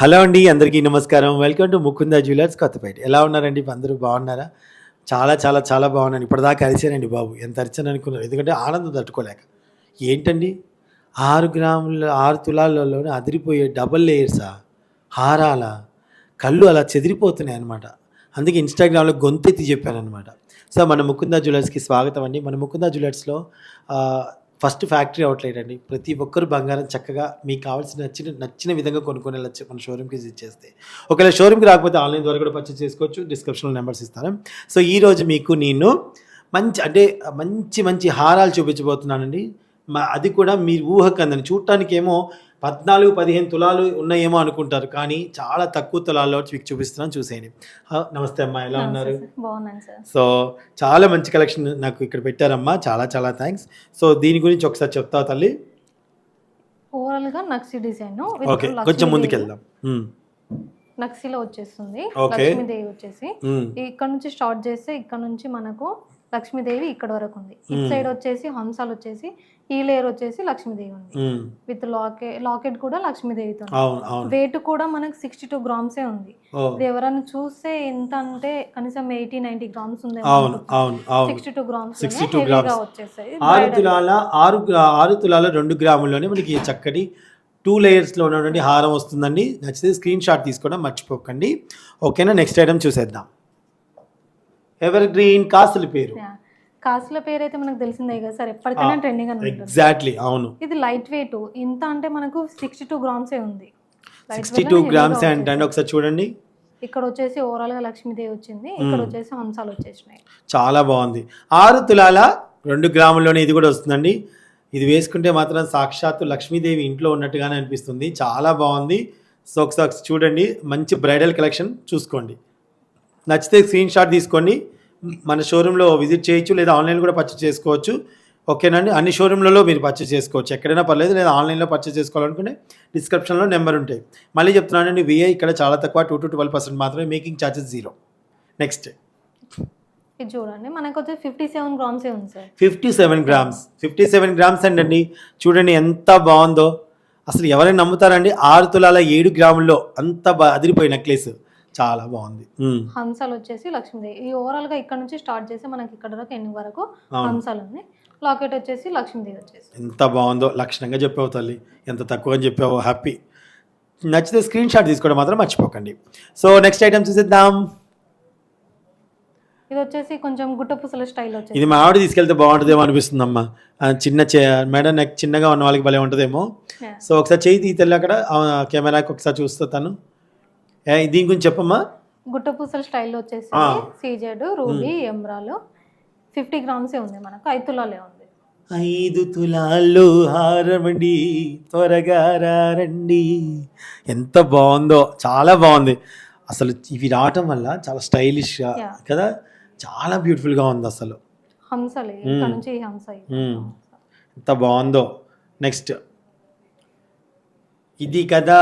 Hello అండి అందరికీ నమస్కారం. Welcome to Mukunda jewellers Kothapet. ఎలా ఉన్నారండి? అందరూ బాగున్నారా? చాలా చాలా చాలా బాగున్నాను. ఇప్పటిదాకా అరిచానండి బాబు. ఎంత అరిచాను అనుకున్నారు. ఎందుకంటే ఆనందం తట్టుకోలేక. ఏంటండి? ఆరు గ్రాముల ఆరు తులాలలోనే అదిరిపోయే డబల్ లేయర్సా హారాలా? కళ్ళు అలా చెదిరిపోతున్నాయి అనమాట అందుకే ఇన్స్టాగ్రామ్లో గొంతెత్తి చెప్పాను అనమాట సో మన ముకుంద జ్యువెలర్స్కి స్వాగతం అండి. మన ముకుంద జ్యువెలర్స్లో ఫస్ట్ ఫ్యాక్టరీ అవుట్లెట్ అండి ప్రతి ఒక్కరు బంగారం చక్కగా మీకు కావాల్సిన నచ్చిన నచ్చిన విధంగా కొనుక్కొని వెళ్ళచ్చు మన షోరూమ్కి విజిట్ చేస్తే ఒకవేళ షోరూమ్కి రాకపోతే ఆన్లైన్ ద్వారా కూడా పర్చేస్ చేసుకోవచ్చు. డిస్క్రిప్షన్లో నెంబర్స్ ఇస్తాను. సో ఈరోజు మీకు నేను మంచి అంటే మంచి మంచి హారాలు చూపించబోతున్నానండి. అది కూడా మీరు ఊహకు అందని చూడటానికి ఏమో పద్నాలుగు పదిహేను తులాలు ఉన్నాయేమో అనుకుంటారు. కానీ చాలా తక్కువ తులాల్లో మీకు చూపిస్తున్నాను చూసేయండి. నమస్తే అమ్మా ఎలా ఉన్నారు? సో చాలా మంచి కలెక్షన్ నాకు ఇక్కడ పెట్టారమ్మా. చాలా చాలా థ్యాంక్స్. సో దీని గురించి ఒకసారి చెప్తావు తల్లి? ఓవరాల్గా నక్సీ డిజైన్ ఓకే కొంచెం ముందుకు వెళ్దాం ఉమ్, నక్సీలో వచ్చేస్తుంది. లక్ష్మీదేవి వచ్చేసి. ఇక్కడ నుంచి స్టార్ట్ చేస్తే ఇక్కడ నుంచి మనకు లక్ష్మీదేవి ఇక్కడ వరకు ఉంది. ఇటు సైడ్ వచ్చేసి హంసాలు వచ్చేసి ఈ లేయర్ వచ్చేసి లక్ష్మీదేవి ఉంది. విత్ లాకెట్ లాకెట్ కూడా లక్ష్మీదేవితో వెయిట్ కూడా మనకు సిక్స్టీ టూ గ్రామ్సే ఉంది. ఓ. ఇది ఎవరైనా చూస్తే ఎంత అంటే కనీసం ఎయిటీ నైన్టీ గ్రామ్స్ ఉంది అవును అవును అవును. సిక్స్టీ టూ గ్రామ్స్ 62 హెవీగా grams. వచ్చేసాయి. ఆరు తులాల ఆరు ఆరు తులాల రెండు గ్రాముల్లోనే మనకి చక్కటి టూ లేయర్స్లో ఉన్నటువంటి హారం వస్తుందండి. నచ్చితే స్క్రీన్ షాట్ తీసుకోవడం మర్చిపోకండి. ఓకేనా? నెక్స్ట్ ఐటమ్ చూసేద్దాం. ఎవర్ గ్రీన్ కాసుల పేరు. కాసుల పేరు అయితే మనకు తెలిసిందే కదా సార్. ఎప్పటికైనా ట్రెండింగ్ అని ఎగ్జాక్ట్లీ అవును. ఇది లైట్ వెయిట్ ఇంత అంటే మనకు సిక్స్టీ టూ గ్రామ్సే ఉంది. సిక్స్టీ టూ గ్రామ్స్ అంటే. ఒకసారి చూడండి. ఇక్కడ వచ్చేసి ఓవరాల్గా లక్ష్మీదేవి వచ్చింది. ఇక్కడ వచ్చేసి హంసాలు వచ్చేసినాయి. చాలా బాగుంది. ఆరు తులాల రెండు గ్రాముల్లోనే ఇది కూడా వస్తుందండి. ఇది వేసుకుంటే మాత్రం సాక్షాత్తు లక్ష్మీదేవి ఇంట్లో ఉన్నట్టుగానే అనిపిస్తుంది. చాలా బాగుంది. సో ఒకసారి చూడండి. మంచి బ్రైడల్ కలెక్షన్ చూసుకోండి. నచ్చితే స్క్రీన్ షాట్ తీసుకోండి. మన షోరూంలో విజిట్ చేయొచ్చు లేదా ఆన్లైన్ కూడా పర్చేస్ చేసుకోవచ్చు. ఓకేనండి? అన్ని షోరూమ్లలో మీరు పర్చేస్ చేసుకోవచ్చు. ఎక్కడైనా పర్లేదు లేదా ఆన్లైన్లో పర్చేస్ చేసుకోవాలనుకుంటే డిస్క్రిప్షన్లో నెంబర్ ఉంటాయి. మళ్ళీ చెప్తున్నానండి విఐ ఇక్కడ చాలా తక్కువ టూ టు ట్వెల్వ్ పర్సెంట్ మాత్రమే మేకింగ్ ఛార్జెస్ జీరో నెక్స్ట్ ఇది చూడండి మనకు వచ్చేసి ఫిఫ్టీ సెవెన్ గ్రామ్సే ఉంది sir. Fifty seven grams fifty seven grams అండి. చూడండి ఎంత బాగుందో. అసలు ఎవరైనా నమ్ముతారండి? ఆరు తులాల ఏడు గ్రాముల్లో అంత బా అదిరిపోయి నెక్లెస్ చాలా బాగుంది. హంసాలు వచ్చేసి లక్ష్మీదేవి. ఈ ఓవరాల్గా ఇక్కడ నుంచి స్టార్ట్ చేసి మనకి ఇక్కడ వరకు ఎన్ని వరకు. హంసాలు ఉన్నాయి? లాకెట్ వచ్చేసి లక్ష్మీదేవి వచ్చేసి. ఎంత బాగుందో లక్షణంగా చెప్పావు తల్లి. ఎంత తక్కువగా చెప్పావు. హ్యాపీ నచ్చితే స్క్రీన్ షాట్ తీసుకోవడం మాత్రం మర్చిపోకండి. సో నెక్స్ట్ ఐటమ్ చూసేద్దాం. ఇది వచ్చేసి కొంచెం గుట్ట పూసల స్టైల్ వచ్చేసి. ఇది మా ఆవిడ తీసుకెళ్తే బాగుంటుందేమో అనిపిస్తుందమ్మా. చిన్న చే మేడం నెక్ చిన్నగా ఉన్న వాళ్ళకి భలే ఉంటుందేమో. సో ఒకసారి చేయి తీ తెల్లి అక్కడ. కెమెరాకి ఒకసారి చూస్తా తను. ఏ, దీని గురించి చెప్పమ్మా. గుట్ట పూసల స్టైల్ వచ్చేసి. సీజెడ్ రూబీ ఎమ్రాలు. ఫిఫ్టీ గ్రామ్సే ఉంది మనకు ఐదు తులాలే ఉంది. ఐదు తులాలు హారమండి త్వరగా రండి ఎంత బాగుందో చాలా బాగుంది. అసలు ఇవి రావటం వల్ల చాలా స్టైలిష్గా Yeah. కదా చాలా బ్యూటిఫుల్గా ఉంది అసలు. హంసలే నుంచి హంస. ఎంత బాగుందో. నెక్స్ట్. ఇది కదా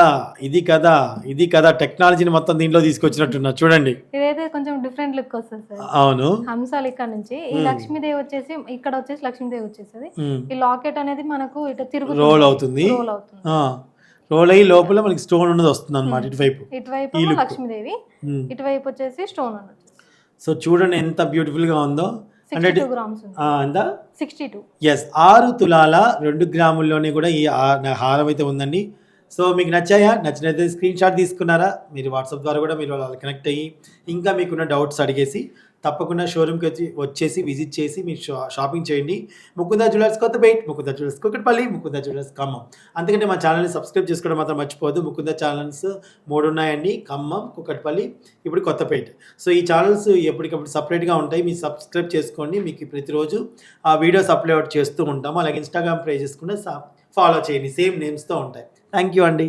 ఇది కదా ఇది కదా టెక్నాలజీని మొత్తం దీంట్లో తీసుకొచ్చినట్టున్నా. చూడండి. ఇదైతే కొంచెం డిఫరెంట్ లుక్ వస్తుంది సార్. అవును. హంసాలు ఇక్కడ నుంచి. ఈ లక్ష్మీదేవి వచ్చేసి ఇక్కడ వచ్చేసి లక్ష్మీదేవి వచ్చేస్తుంది. మ్మ్. ఈ లాకెట్ అనేది మనకు ఇటు తిరుగుతుంది. రోల్ అవుతుంది. రోల్ అవుతుంది. రోల్ అయ్యి లోపల మనకి స్టోన్ ఉన్నది వస్తుంది అనమాట ఇటువైపు. ఇటువైపు. లక్ష్మీదేవి. ఇటువైపు వచ్చేసి స్టోన్ ఉన్నది. సో చూడండి ఎంత ఉందో. టూ గ్రామ్స్ ఉంది. ఎంత? Sixty two. ఎస్ ఆరు తులాల రెండు గ్రాముల్లోనే కూడా ఈ హారం అయితే ఉందండి. సో మీకు నచ్చాయా? నచ్చినైతే స్క్రీన్ షాట్ తీసుకున్నారా? మీరు వాట్సాప్ ద్వారా కూడా మీరు వాళ్ళు కనెక్ట్ అయ్యి ఇంకా మీకున్న డౌట్స్ అడిగేసి తప్పకుండా షోరూమ్కి వచ్చి వచ్చేసి విజిట్ చేసి మీరు షా షాపింగ్ చేయండి. Mukunda jewellers Kothapet Mukunda jewellers Kukatpally Mukunda jewellers Khammam. అందుకంటే మా ఛానల్ని సబ్స్క్రైబ్ చేసుకోవడం మాత్రం మర్చిపోవద్దు. ముకుంద ఛానల్స్ మూడు ఉన్నాయండి ఖమ్మం కుక్కట్పల్లి ఇప్పుడు కొత్తపేట. సో ఈ ఛానల్స్ ఎప్పటికప్పుడు సపరేట్గా ఉంటాయి. మీరు సబ్స్క్రైబ్ చేసుకోండి. మీకు ప్రతిరోజు ఆ వీడియోస్ అప్లోడ్ చేస్తూ ఉంటాము. అలాగే ఇన్స్టాగ్రామ్ ప్రే చేసుకుంటే ఫాలో చేయండి. సేమ్ నేమ్స్తో ఉంటాయి. థ్యాంక్ యూ అండి